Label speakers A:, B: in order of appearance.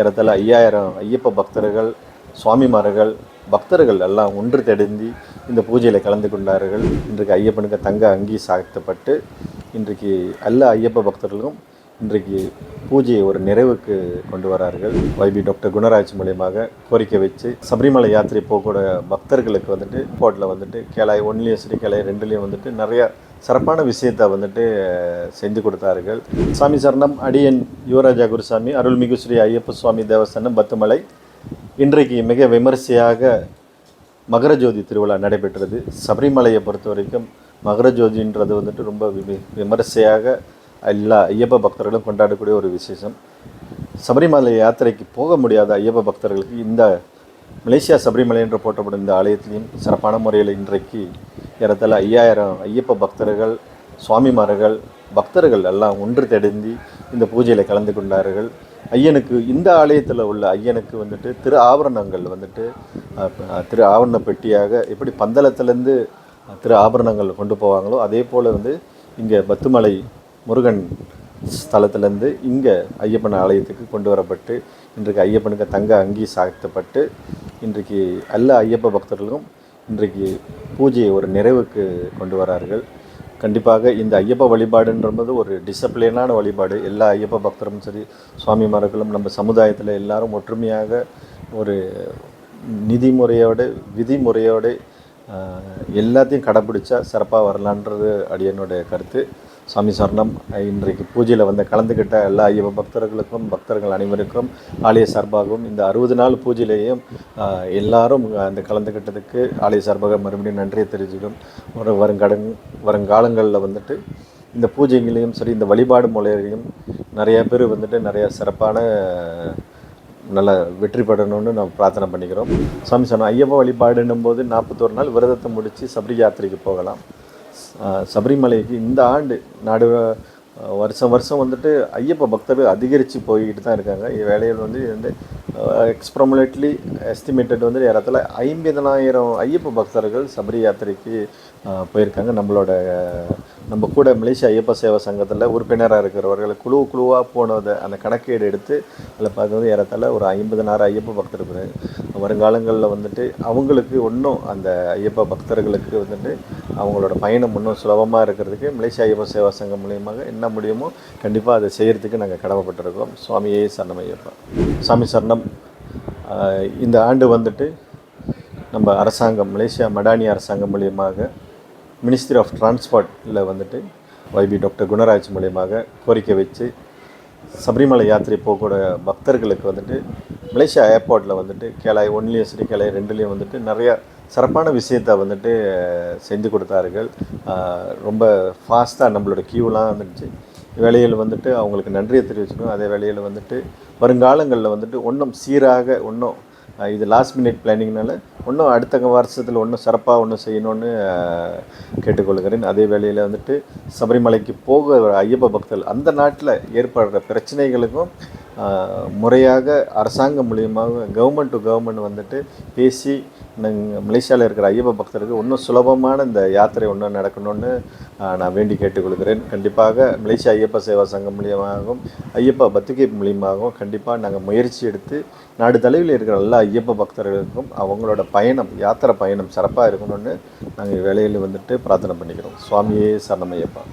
A: ஏறத்தாழ ஐயாயிரம் ஐயப்ப பக்தர்கள் சுவாமிமார்கள் பக்தர்கள் எல்லாம் ஒன்று தெரிந்து இந்த பூஜையில் கலந்து கொண்டார்கள். இன்றைக்கு ஐயப்பனுக்கு தங்க அங்கி சாத்தப்பட்டு இன்றைக்கு எல்லா ஐயப்ப பக்தர்களும் இன்றைக்கு பூஜையை ஒரு நிறைவுக்கு கொண்டு வரார்கள். வைபி டாக்டர் குணராஜ் மூலியமாக கோரிக்கை வச்சு சபரிமலை யாத்திரை போகக்கூட பக்தர்களுக்கு வந்துட்டு போட்டில் வந்துட்டு கேளாய் ஒன்லேயும் சரி கேளாய் ரெண்டுலேயும் வந்துட்டு நிறையா சிறப்பான விஷயத்தை வந்துட்டு செஞ்சு கொடுத்தார்கள். சாமி சரணம் அடியன் யுவராஜா குருசாமி அருள்மிகு ஸ்ரீ ஐயப்ப சுவாமி தேவஸ்தானம் பத்துமலை. இன்றைக்கு மிக விமரிசையாக மகர ஜோதி திருவிழா நடைபெற்றது. சபரிமலையை பொறுத்த வரைக்கும் மகர ஜோதின்றது வந்துட்டு ரொம்ப விமரிசையாக எல்லா ஐயப்ப பக்தர்களும் கொண்டாடக்கூடிய ஒரு விசேஷம். சபரிமலை யாத்திரைக்கு போக முடியாத ஐயப்ப பக்தர்களுக்கு இந்த மலேசியா சபரிமலை என்று போற்றப்படும் இந்த ஆலயத்திலையும் சிறப்பான முறையில் இன்றைக்கு ஏறத்தில் ஐயாயிரம் ஐயப்ப பக்தர்கள் சுவாமிமார்கள் பக்தர்கள் எல்லாம் ஒன்று தெடுந்தி இந்த பூஜையில் கலந்து கொண்டார்கள். ஐயனுக்கு இந்த ஆலயத்தில் உள்ள ஐயனுக்கு வந்துட்டு திரு ஆபரணங்கள் வந்துட்டு திரு ஆவரண பெட்டியாக எப்படி பந்தளத்துலேருந்து திரு ஆபரணங்கள் கொண்டு போவாங்களோ அதே போல் வந்து இங்கே பத்துமலை முருகன் ஸ்தலத்திலேருந்து இங்கே ஐயப்பன் ஆலயத்துக்கு கொண்டு வரப்பட்டு இன்றைக்கு ஐயப்பனுக்கு தங்க அங்கி சாத்தப்பட்டு இன்றைக்கு எல்லா ஐயப்ப பக்தர்களும் இன்றைக்கு பூஜையை ஒரு நிறைவுக்கு கொண்டு வரார்கள். கண்டிப்பாக இந்த ஐயப்ப வழிபாடுன்றது ஒரு டிசிப்ளினான வழிபாடு. எல்லா ஐயப்ப பக்தரும் சரி சுவாமிமார்களும் நம்ம சமுதாயத்தில் எல்லாரும் ஒற்றுமையாக ஒரு நிதிமுறையோடு விதிமுறையோடு எல்லாத்தையும் கடைப்பிடிச்சா சிறப்பாக வரலான்றது அடியனுடைய கருத்து. சாமி சரணம். இன்றைக்கு பூஜையில் வந்து கலந்துக்கிட்ட எல்லா ஐயப்ப பக்தர்களுக்கும் பக்தர்கள் அனைவருக்கும் ஆலய சார்பாகவும் இந்த அறுபது நாள் பூஜையிலேயும் எல்லாரும் அந்த கலந்துக்கிட்டதுக்கு ஆலய சார்பாக மறுபடியும் நன்றியை தெரிவிச்சுக்கிறோம். ஒரு வருங்கடன் வருங்காலங்களில் வந்துட்டு இந்த பூஜைகளையும் சரி இந்த வழிபாடு முறையிலையும் நிறைய பேர் வந்துட்டு நிறையா சிறப்பான நல்ல வெற்றி பெறணும்னு நம்ம பிரார்த்தனை பண்ணிக்கிறோம். சாமி சொன்னோம் ஐயப்ப வழிபாடுன்னும் போது நாற்பத்தோரு நாள் விரதத்தை முடித்து சபரி யாத்திரைக்கு போகலாம். சபரிமலைக்கு இந்த ஆண்டு நாடு வருஷம் வருஷம் வந்துட்டு ஐயப்ப பக்தர்கள் அதிகரித்து போய்கிட்டு தான் இருக்காங்க. வேலையில் வந்து இது வந்து எக்ஸ்ப்ரமுலேட்லி எஸ்டிமேட்டட் வந்து இடத்துல ஐம்பதனாயிரம் ஐயப்ப பக்தர்கள் சபரி யாத்திரைக்கு போயிருக்காங்க. நம்மளோட நம்ம கூட மலேசிய ஐயப்ப சேவா சங்கத்தில் உறுப்பினராக இருக்கிறவர்கள் குழு குழுவாக போனதை அந்த கணக்கீடு எடுத்து அதில் பார்க்கும்போது ஏறத்தால் ஒரு ஐம்பதனாயிரம் ஐயப்ப பக்தர் இருக்கிறாங்க வருங்காலங்களில் வந்துட்டு அவங்களுக்கு இன்னும் அந்த ஐயப்ப பக்தர்களுக்கு வந்துட்டு அவங்களோட பயணம் இன்னும் சுலபமாக இருக்கிறதுக்கு மலேசிய ஐயப்ப சேவா சங்கம் மூலியமாக என்ன முடியுமோ கண்டிப்பாக அதை செய்கிறதுக்கு நாங்கள் கடமைப்பட்டிருக்கோம். சுவாமியே சரணம் ஐயப்பா சாமி சரணம். இந்த ஆண்டு வந்துட்டு நம்ம அரசாங்கம் மலேசியா மடானி அரசாங்கம் மூலியமாக மினிஸ்ட்ரி ஆஃப் டிரான்ஸ்போர்ட்டில் வந்துட்டு வைபி டாக்டர் குணராஜ் மூலியமாக கோரிக்கை வச்சு சபரிமலை யாத்திரை போகக்கூடிய பக்தர்களுக்கு வந்துட்டு மலேசியா ஏர்போர்ட்டில் வந்துட்டு கேளாய் ஒன்லேயும் சரி கேளாய் ரெண்டுலேயும் வந்துட்டு நிறைய சிறப்பான விஷயத்தை வந்துட்டு செஞ்சு கொடுத்தார்கள். ரொம்ப ஃபாஸ்ட்டாக நம்மளோட கியூலாம் வந்துடுச்சு வேலையில் வந்துட்டு அவங்களுக்கு நன்றியை தெரிவிச்சுக்கணும். அதே வேலையில் வந்துட்டு வருங்காலங்களில் வந்துட்டு ஒன்றும் சீராக இன்னும் இது லாஸ்ட் மினிட் பிளானிங்னால இன்னும் அடுத்த வருஷத்தில் ஒன்றும் சிறப்பாக ஒன்றும் செய்யணும்னு கேட்டுக்கொள்கிறேன். அதே வேளையில் வந்துட்டு சபரிமலைக்கு போக ஐயப்ப பக்தர்கள் அந்த நாட்டில் ஏற்படுற பிரச்சனைகளுக்கும் முறையாக அரசாங்கம் மூலியமாக கவர்மெண்ட் டு கவர்மெண்ட் வந்துட்டு பேசி நாங்கள் மலேசியாவில் இருக்கிற ஐயப்ப பக்தருக்கு இன்னும் சுலபமான இந்த யாத்திரை ஒன்று நடக்கணும்னு நான் வேண்டி கேட்டுக்கொள்கிறேன். கண்டிப்பாக மலேசியா ஐயப்ப சேவா சங்கம் மூலியமாகவும் ஐயப்ப பத்திரிகை மூலியமாகவும் கண்டிப்பாக நாங்கள் முயற்சி எடுத்து நாடு தலைவில் இருக்கிற எல்லா ஐயப்ப பக்தர்களுக்கும் அவங்களோட பயணம் யாத்திரை பயணம் சிறப்பாக இருக்கணும்னு நாங்கள் வேலையில் வந்துட்டு பிரார்த்தனை பண்ணிக்கிறோம். சுவாமியே சரணமையப்பா.